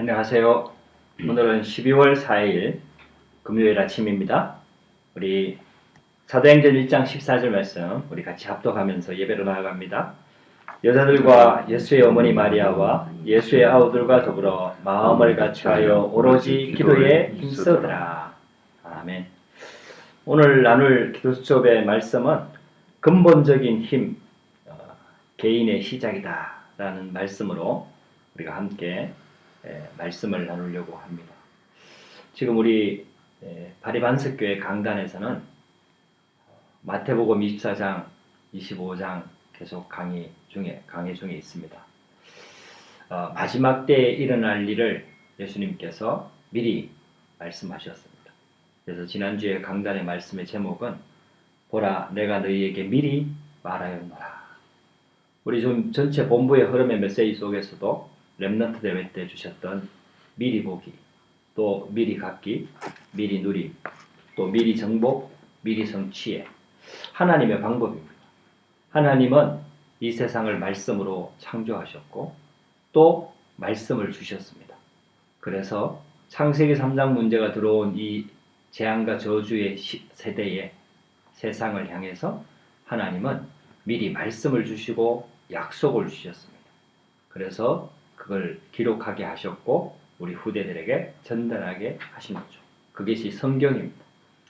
안녕하세요. 오늘은 12월 4일 금요일 아침입니다. 우리 사도행전 1장 14절 말씀 우리 같이 합독하면서 예배로 나아갑니다. 여자들과 예수의 어머니 마리아와 예수의 아우들과 더불어 마음을 같이하여 오로지 기도에 힘쓰더라. 아멘. 오늘 나눌 기도 수업의 말씀은 근본적인 힘, 어, 개인의 시작이다라는 말씀으로 우리가 함께 에, 말씀을 나누려고 합니다. 지금 우리 에, 바리반석교회 강단에서는 마태복음 24장, 25장 계속 강의 중에 강의 중에 있습니다. 어, 마지막 때에 일어날 일을 예수님께서 미리 말씀하셨습니다. 그래서 지난주에 강단의 말씀의 제목은 보라 내가 너희에게 미리 말하였노라. 우리 좀 전체 본부의 흐름의 메시지 속에서도 렘넌트 대회 때 주셨던 미리 보기, 또 미리 갖기, 미리 누림, 또 미리 정복, 미리 성취해 하나님의 방법입니다. 하나님은 이 세상을 말씀으로 창조하셨고 또 말씀을 주셨습니다. 그래서 창세기 3장 문제가 들어온 이 재앙과 저주의 시- 세대에 세상을 향해서 하나님은 미리 말씀을 주시고 약속을 주셨습니다. 그래서 그걸 기록하게 하셨고 우리 후대들에게 전달하게 하신 거죠. 그것이 성경입니다.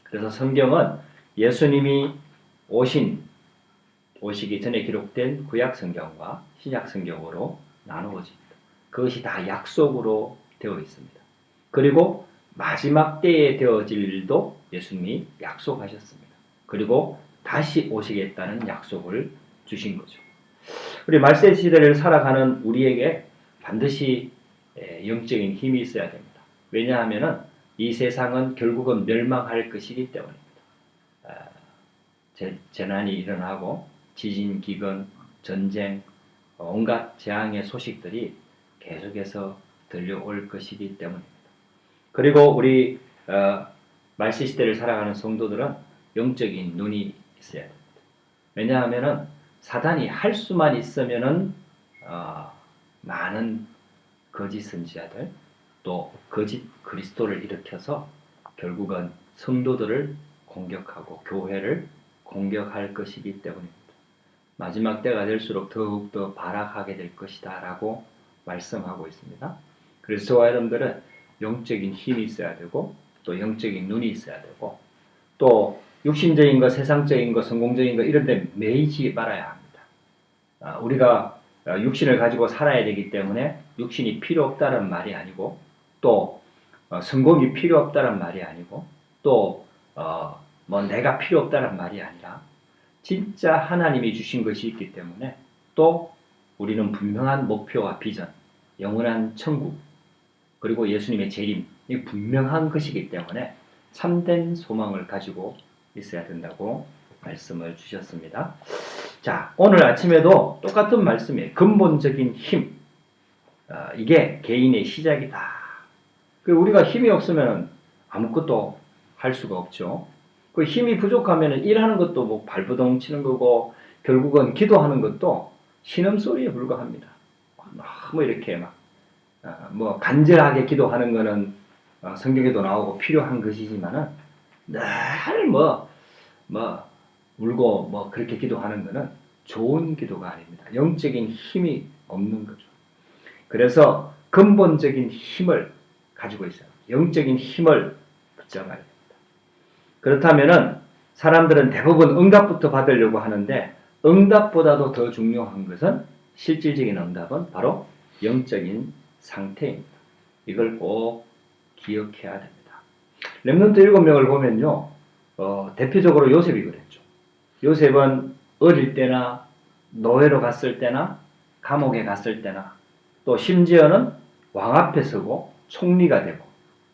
그래서 성경은 예수님이 오신 오시기 전에 기록된 구약 성경과 신약 성경으로 나누어집니다. 그것이 다 약속으로 되어 있습니다. 그리고 마지막 때에 되어질 일도 예수님이 약속하셨습니다. 그리고 다시 오시겠다는 약속을 주신 거죠. 우리 말세 시대를 살아가는 우리에게 반드시 에, 영적인 힘이 있어야 됩니다. 왜냐하면 이 세상은 결국은 멸망할 것이기 때문입니다. 아, 재, 재난이 일어나고 지진, 기근, 전쟁, 온갖 재앙의 소식들이 계속해서 들려올 것이기 때문입니다. 그리고 우리 어, 말세 시대를 살아가는 성도들은 영적인 눈이 있어야 됩니다. 왜냐하면은 사단이 할 수만 있으면은 어, 많은 거짓 선지자들 또 거짓 그리스도를 일으켜서 결국은 성도들을 공격하고 교회를 공격할 것이기 때문입니다. 마지막 때가 될수록 더욱더 발악하게 될 것이다 라고 말씀하고 있습니다. 그래서 저와 여러분들은 영적인 힘이 있어야 되고 또 영적인 눈이 있어야 되고 또 육신적인 것, 세상적인 것, 성공적인 것 이런 데 매이지 말아야 합니다. 아, 우리가 어, 육신을 가지고 살아야 되기 때문에 육신이 필요 없다는 말이 아니고 또 어, 성공이 필요 없다는 말이 아니고 또 어, 뭐 내가 필요 없다는 말이 아니라 진짜 하나님이 주신 것이 있기 때문에 또 우리는 분명한 목표와 비전, 영원한 천국 그리고 예수님의 재림 이 분명한 것이기 때문에 참된 소망을 가지고 있어야 된다고 말씀을 주셨습니다. 자, 오늘 아침에도 똑같은 말씀이에요. 근본적인 힘. 아, 이게 개인의 시작이다. 그 우리가 힘이 없으면 아무것도 할 수가 없죠. 그 힘이 부족하면 일하는 것도 뭐 발버둥 치는 거고 결국은 기도하는 것도 신음소리에 불과합니다. 너무 이렇게 막, 아, 뭐 간절하게 기도하는 거는 어, 성경에도 나오고 필요한 것이지만은 늘 뭐, 뭐, 울고 뭐 그렇게 기도하는 거는 좋은 기도가 아닙니다. 영적인 힘이 없는 거죠. 그래서 근본적인 힘을 가지고 있어요. 영적인 힘을 붙잡아야 됩니다. 그렇다면은 사람들은 대부분 응답부터 받으려고 하는데 응답보다도 더 중요한 것은 실질적인 응답은 바로 영적인 상태입니다. 이걸 꼭 기억해야 됩니다. 렘넌트 일곱 명을 보면요, 어, 대표적으로 요셉이 그랬죠. 요셉은 어릴 때나 노예로 갔을 때나 감옥에 갔을 때나 또 심지어는 왕 앞에 서고 총리가 되고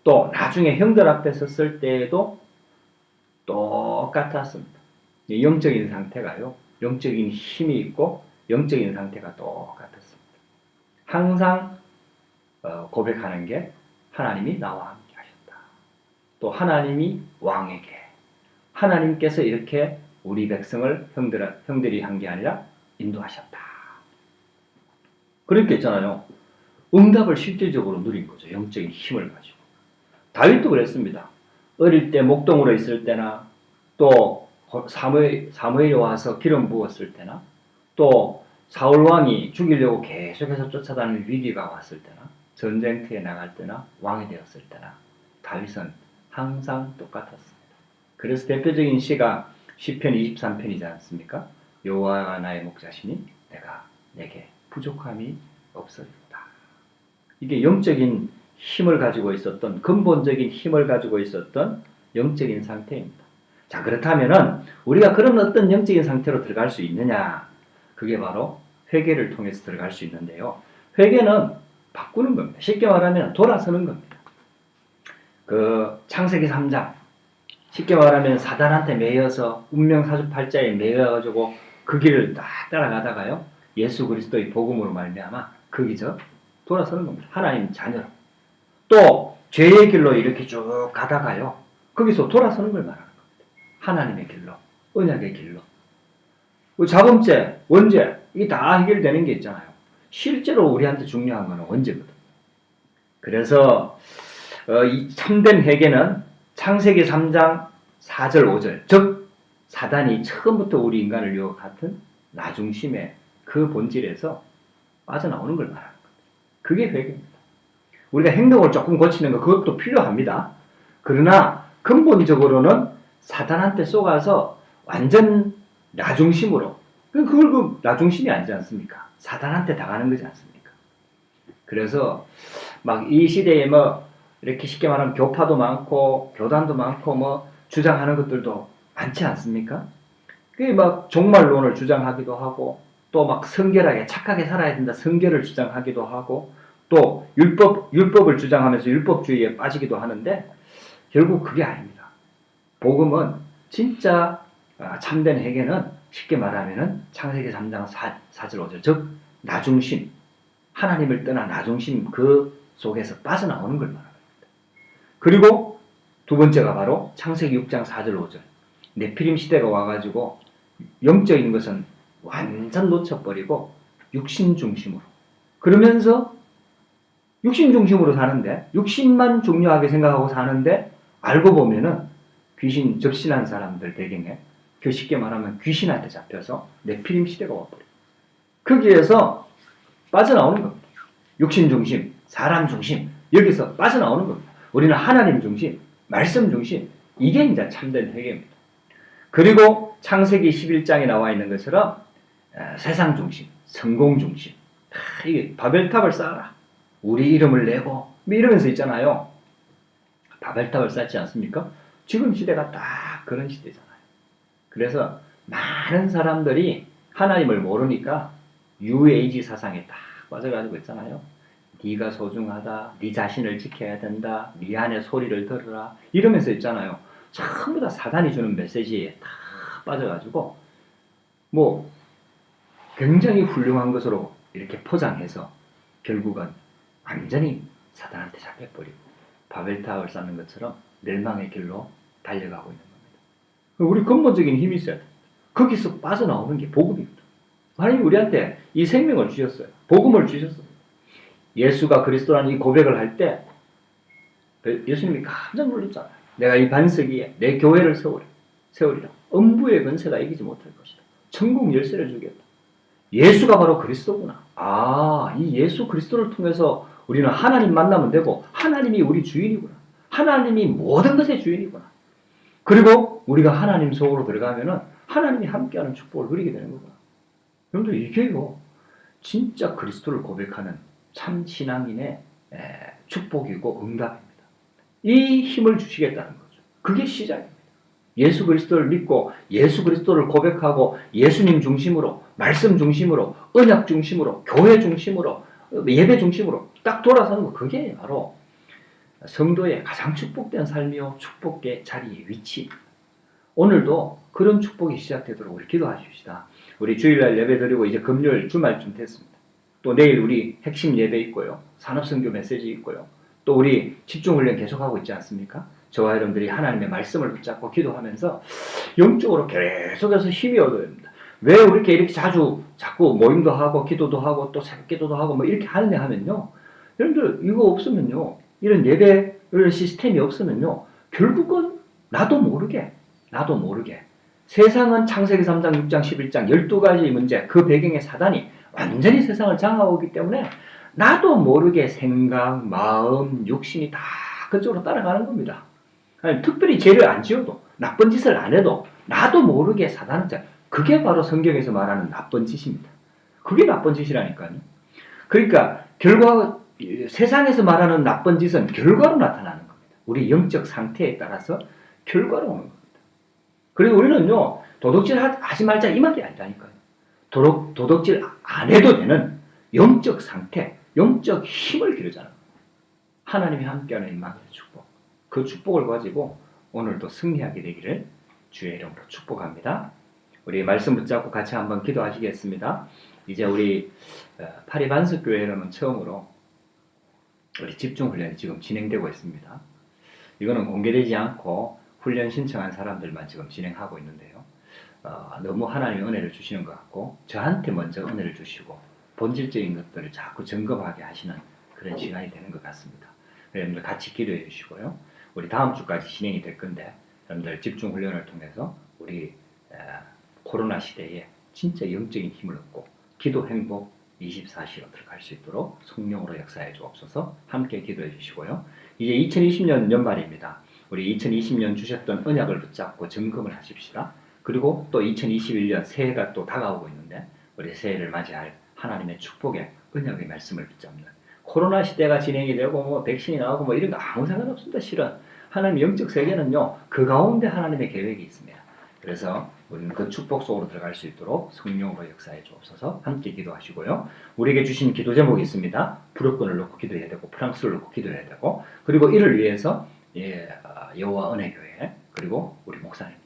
또 나중에 형들 앞에 섰을 때에도 똑같았습니다. 이 영적인 상태가요, 영적인 힘이 있고 영적인 상태가 똑같았습니다. 항상 어, 고백하는 게 하나님이 나와 함께 하셨다. 또 하나님이 왕에게 하나님께서 이렇게 우리 백성을 형들, 형들이 한 게 아니라 인도하셨다. 그렇게 했잖아요. 응답을 실질적으로 누린 거죠. 영적인 힘을 가지고. 다윗도 그랬습니다. 어릴 때 목동으로 있을 때나 또 사무엘, 사무엘이 와서 기름 부었을 때나 또 사울 왕이 죽이려고 계속해서 쫓아다니는 위기가 왔을 때나 전쟁터에 나갈 때나 왕이 되었을 때나 다윗은 항상 똑같았습니다. 그래서 대표적인 시가 시편 23편이지 않습니까? 여호와가 나의 목자시니 내가 내게 부족함이 없으리로다. 이게 영적인 힘을 가지고 있었던 근본적인 힘을 가지고 있었던 영적인 상태입니다. 자 그렇다면은 우리가 그런 어떤 영적인 상태로 들어갈 수 있느냐? 그게 바로 회개를 통해서 들어갈 수 있는데요. 회개는 바꾸는 겁니다. 쉽게 말하면 돌아서는 겁니다. 그 창세기 3장 쉽게 말하면 사단한테 매여서 운명 사주팔자에 매여가지고 그 길을 딱 따라가다가요 예수 그리스도의 복음으로 말미암아 거기서 돌아서는 겁니다. 하나님 자녀로 또 죄의 길로 이렇게 쭉 가다가요 거기서 돌아서는 걸 말하는 겁니다. 하나님의 길로 언약의 길로 그 자범죄 원죄 이게 다 해결되는 게 있잖아요. 실제로 우리한테 중요한 거는 원죄거든요. 그래서 어, 이 참된 회개는 창세기 3장 4절 5절 즉 사단이 처음부터 우리 인간을 유혹하던 나중심의 그 본질에서 빠져나오는 걸 말하는 겁니다. 그게 회개입니다. 우리가 행동을 조금 고치는 거 그것도 필요합니다. 그러나 근본적으로는 사단한테 속아서 완전 나중심으로 그걸 그 나중심이 아니지 않습니까? 사단한테 당하는 거지 않습니까? 그래서 막 이 시대에 뭐 이렇게 쉽게 말하면 교파도 많고 교단도 많고 뭐 주장하는 것들도 많지 않습니까? 그게 막 종말론을 주장하기도 하고 또 막 성결하게 착하게 살아야 된다 성결을 주장하기도 하고 또 율법 율법을 주장하면서 율법주의에 빠지기도 하는데 결국 그게 아닙니다. 복음은 진짜 아, 참된 회개는 쉽게 말하면은 창세기 3장 4, 4절 5절 즉 나중심 하나님을 떠나 나중심 그 속에서 빠져나오는 걸 말합니다. 그리고 두 번째가 바로 창세기 6장 4절 5절 네피림 시대가 와가지고 영적인 것은 완전 놓쳐버리고 육신 중심으로 그러면서 육신 중심으로 사는데 육신만 중요하게 생각하고 사는데 알고 보면은 귀신 접신한 사람들 배경에 그 쉽게 말하면 귀신한테 잡혀서 네피림 시대가 와버려. 거기에서 빠져나오는 겁니다. 육신 중심, 사람 중심 여기서 빠져나오는 겁니다. 우리는 하나님 중심, 말씀 중심 이게 이제 참된 회개입니다. 그리고 창세기 11장에 나와 있는 것처럼 에, 세상 중심, 성공 중심 아, 이게 바벨탑을 쌓아라. 우리 이름을 내고 뭐 이러면서 있잖아요. 바벨탑을 쌓지 않습니까? 지금 시대가 딱 그런 시대잖아요. 그래서 많은 사람들이 하나님을 모르니까 UAG 사상에 딱 빠져가지고 있잖아요. 네가 소중하다, 네 자신을 지켜야 된다, 미안해 소리를 들으라 이러면서 있잖아요. 전부 다 사단이 주는 메시지에 다 빠져가지고 뭐 굉장히 훌륭한 것으로 이렇게 포장해서 결국은 완전히 사단한테 잡혀버리고 바벨탑을 쌓는 것처럼 멸망의 길로 달려가고 있는 겁니다. 우리 근본적인 힘이 있어야 돼. 거기서 빠져나오는 게 복음입니다. 하나님 우리한테 이 생명을 주셨어요. 복음을 주셨어요. 예수가 그리스도라는 이 고백을 할 때 예수님이 깜짝 놀랐잖아요. 내가 이 반석 위에 내 교회를 세우리, 세우리라. 음부의 권세가 이기지 못할 것이다. 천국 열쇠를 주겠다. 예수가 바로 그리스도구나. 아, 이 예수 그리스도를 통해서 우리는 하나님 만나면 되고 하나님이 우리 주인이구나. 하나님이 모든 것의 주인이구나. 그리고 우리가 하나님 속으로 들어가면은 하나님이 함께하는 축복을 누리게 되는 거구나. 여러분들 이게요, 진짜 그리스도를 고백하는 참 신앙인의 에, 축복이고 응답입니다. 이 힘을 주시겠다는 거죠. 그게 시작입니다. 예수 그리스도를 믿고 예수 그리스도를 고백하고 예수님 중심으로 말씀 중심으로 언약 중심으로 교회 중심으로 예배 중심으로 딱 돌아서는 거 그게 바로 성도의 가장 축복된 삶이요 축복의 자리의 위치. 오늘도 그런 축복이 시작되도록 우리 기도하십시다. 우리 주일날 예배 드리고 이제 금요일 주말쯤 됐습니다. 또 내일 우리 핵심 예배 있고요. 산업선교 메시지 있고요. 또 우리 집중훈련 계속하고 있지 않습니까? 저와 여러분들이 하나님의 말씀을 붙잡고 기도하면서 영적으로 계속해서 힘이 얻어야 됩니다. 왜 이렇게 이렇게 자주 자꾸 모임도 하고 기도도 하고 또 새벽 기도도 하고 뭐 이렇게 하느냐 하면요. 여러분들 이거 없으면요. 이런 예배 이런 시스템이 없으면요. 결국은 나도 모르게 나도 모르게 세상은 창세기 3장, 6장, 11장 12가지 문제 그 배경의 사단이 완전히 세상을 장악하고 있기 때문에 나도 모르게 생각, 마음, 욕심이 다 그쪽으로 따라가는 겁니다. 아니, 특별히 죄를 안 지어도 나쁜 짓을 안 해도 나도 모르게 사단은 자 그게 바로 성경에서 말하는 나쁜 짓입니다. 그게 나쁜 짓이라니까요. 그러니까 결과 세상에서 말하는 나쁜 짓은 결과로 나타나는 겁니다. 우리 영적 상태에 따라서 결과로 오는 겁니다. 그리고 우리는요 도덕질 하- 하지 말자 이 말이 아니라니까요. 도덕, 도덕질 안 해도 되는 영적 상태, 영적 힘을 기르자는. 하나님이 함께하는 임마의 축복. 그 축복을 가지고 오늘도 승리하게 되기를 주의 이름으로 축복합니다. 우리 말씀 붙잡고 같이 한번 기도하시겠습니다. 이제 우리 어, 파리 반석 교회로는 처음으로 우리 집중 훈련이 지금 진행되고 있습니다. 이거는 공개되지 않고 훈련 신청한 사람들만 지금 진행하고 있는데요. 어, 너무 하나님의 은혜를 주시는 것 같고 저한테 먼저 은혜를 주시고 본질적인 것들을 자꾸 점검하게 하시는 그런 시간이 되는 것 같습니다. 여러분들 같이 기도해 주시고요. 우리 다음 주까지 진행이 될 건데 여러분들 집중 훈련을 통해서 우리 에, 코로나 시대에 진짜 영적인 힘을 얻고 기도 행복 24시로 들어갈 수 있도록 성령으로 역사해 주옵소서 함께 기도해 주시고요. 이제 2020년 연말입니다. 우리 2020년 주셨던 언약을 붙잡고 점검을 하십시다. 그리고 또 2021년 새해가 또 다가오고 있는데 우리 새해를 맞이할 하나님의 축복의 언약의 말씀을 붙잡는 코로나 시대가 진행이 되고 뭐 백신이 나오고 뭐 이런 거 아무 상관없습니다. 실은 하나님 영적 세계는요 그 가운데 하나님의 계획이 있습니다. 그래서 우리는 그 축복 속으로 들어갈 수 있도록 성령으로 역사해 주옵소서 함께 기도하시고요. 우리에게 주신 기도 제목이 있습니다. 부르권을 놓고 기도해야 되고 프랑스를 놓고 기도해야 되고 그리고 이를 위해서 예, 아, 여호와 은혜교회 그리고 우리 목사님들 또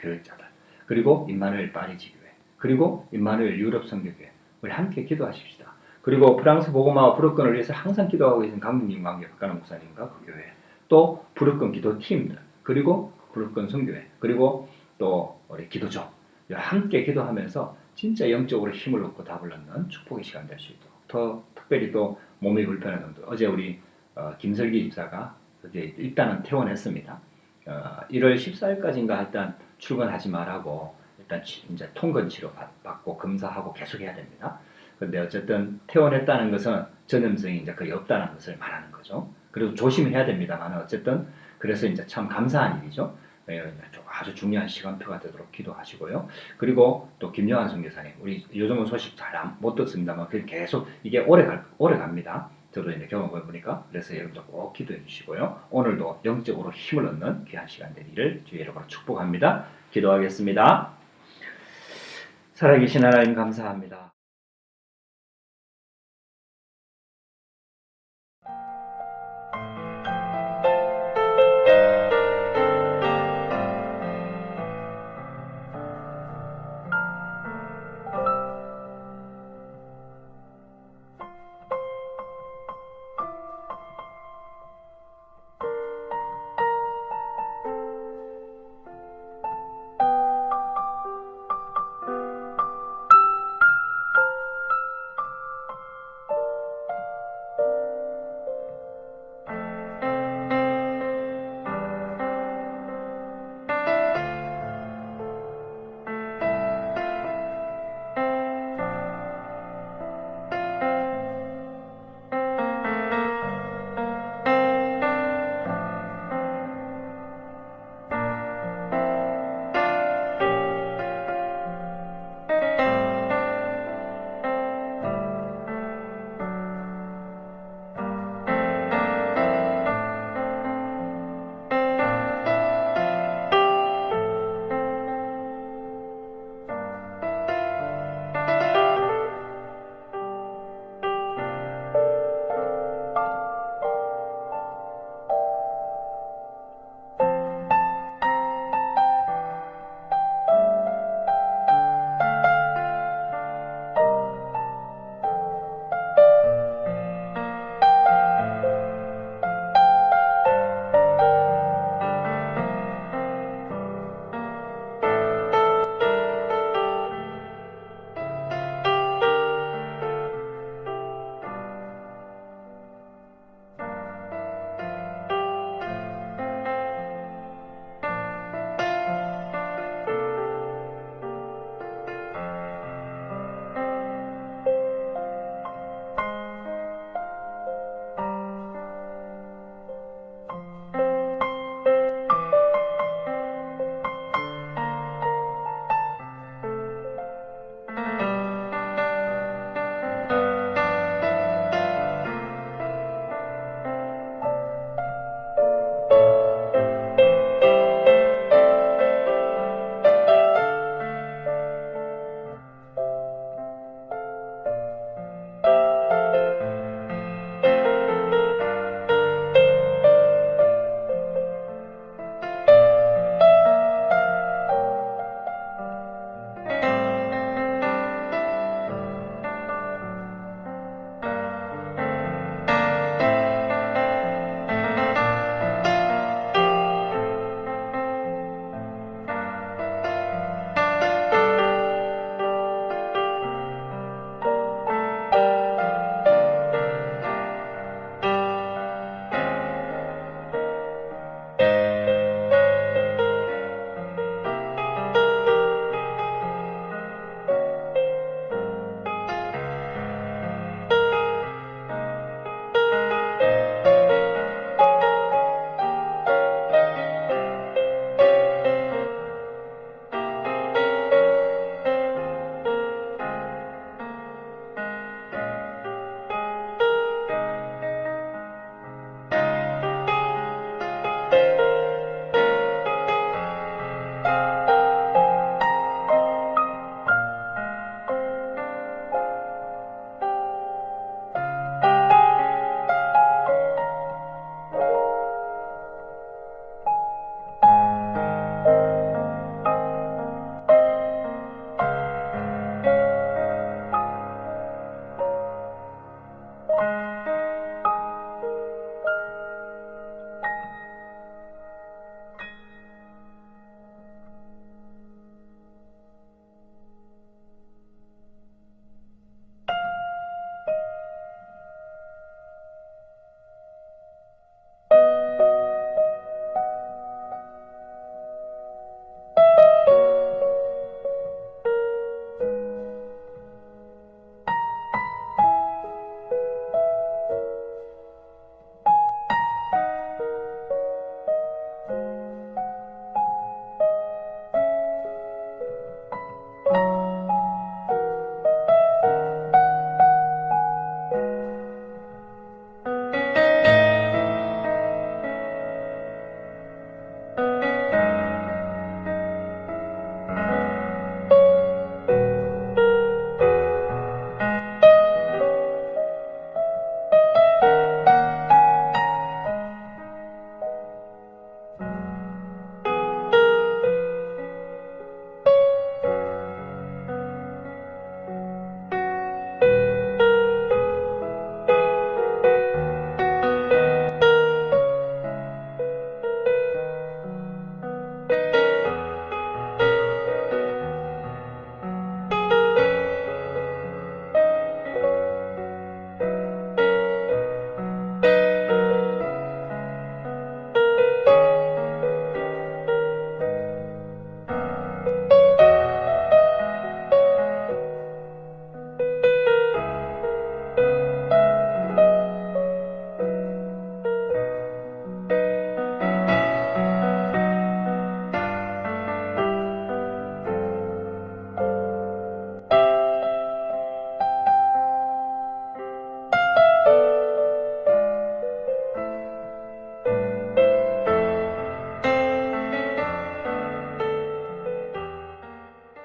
교육자들 그리고 임마누엘 파리지 교회. 그리고 임마누엘 유럽 선교교회. 우리 함께 기도하십시다. 그리고 프랑스 보고마와 부르권을 위해서 항상 기도하고 계신 강민님 관계 박가는 목사님과 그 교회. 또 부르권 기도 팀들. 그리고 부르권 선교회. 그리고 또 우리 기도죠 함께 기도하면서 진짜 영적으로 힘을 얻고 답을 얻는 축복의 시간 될 수 있도록. 더 특별히 또 몸이 불편한 분들 어제 우리 어, 김설기 집사가 어제 일단은 퇴원했습니다. 어, 1월 14일까지인가 일단 출근하지 말라고 일단 치- 이제 통근 치료 받- 받고 검사하고 계속 해야 됩니다. 근데 어쨌든 퇴원했다는 것은 전염성이 이제 거의 없다는 것을 말하는 거죠. 그래도 조심해야 됩니다만 어쨌든 그래서 이제 참 감사한 일이죠. 예, 좀 아주 중요한 시간표가 되도록 기도하시고요. 그리고 또 김영환 선교사님, 우리 요즘은 소식 잘 못 듣습니다만 그 계속 이게 오래 갈 오래 갑니다. 이제 경험해 보니까 그래서 여러분들 꼭 기도해 주시고요. 오늘도 영적으로 힘을 얻는 귀한 시간 되기를 주의 이름으로 축복합니다. 기도하겠습니다. 살아계신 하나님 감사합니다.